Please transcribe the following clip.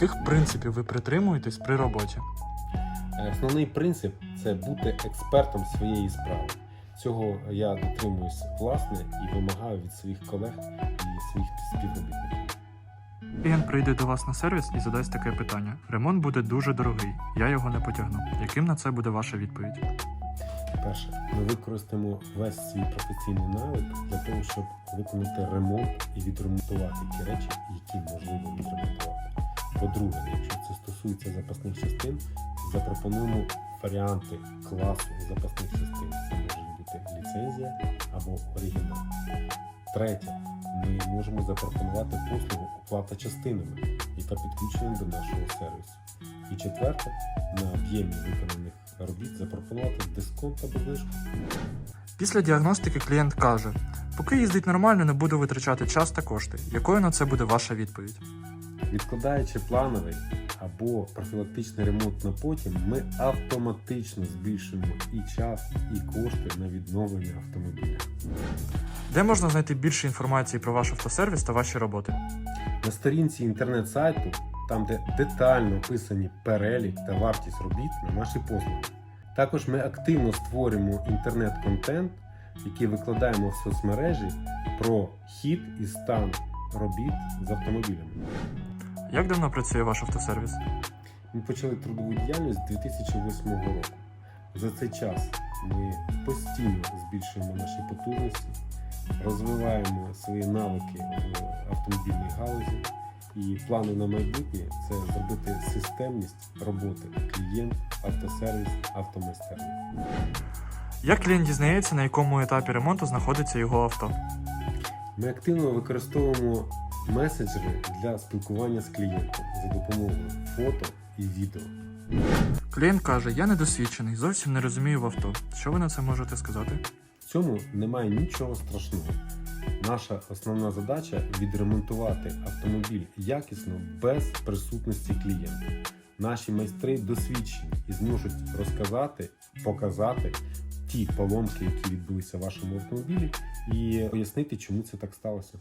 Яких принципів ви притримуєтесь при роботі? Е, Основний принцип це бути експертом своєї справи. Цього я дотримуюсь власне і вимагаю від своїх колег і своїх співробітників. Клієнт прийде до вас на сервіс і задасть таке питання: ремонт буде дуже дорогий, я його не потягну. Яким на це буде ваша відповідь? Перше, ми використаємо весь свій професійний навик для того, щоб виконати ремонт і відремонтувати ті речі, які можливо відремонтувати. По-друге, якщо це стосується запасних частин, запропонуємо варіанти класу запасних частин. Це може бути ліцензія або оригінал. Третє, ми можемо запропонувати послугу оплата частинами, яка підключена до нашого сервісу. І четверте, на об'ємі виконаних робіт запропонувати дисконт або знижку. Після діагностики клієнт каже: поки їздить нормально, не буду витрачати час та кошти. Якою на це буде ваша відповідь? Відкладаючи плановий або профілактичний ремонт на потім, ми автоматично збільшуємо і час, і кошти на відновлення автомобіля. Де можна знайти більше інформації про ваш автосервіс та ваші роботи? На сторінці інтернет-сайту, там де детально описані перелік та вартість робіт на наші послуги. Також ми активно створюємо інтернет-контент, який викладаємо в соцмережі про хід і стан робіт з автомобілями. Як давно працює ваш автосервіс? Ми почали трудову діяльність з 2008 року. За цей час ми постійно збільшуємо наші потужності, розвиваємо свої навики в автомобільній галузі. І плани на майбутнє це зробити системність роботи клієнт, автосервіс, автомайстерня. Як клієнт дізнається, на якому етапі ремонту знаходиться його авто? Ми активно використовуємо меседжери для спілкування з клієнтом за допомогою фото і відео. Клієнт каже: Я недосвідчений, зовсім не розумію в авто. Що ви на це можете сказати? В цьому немає нічого страшного. Наша основна задача відремонтувати автомобіль якісно без присутності клієнта. Наші майстри досвідчені і зможуть розказати, показати ті поломки, які відбулися в вашому автомобілі, і пояснити, чому це так сталося.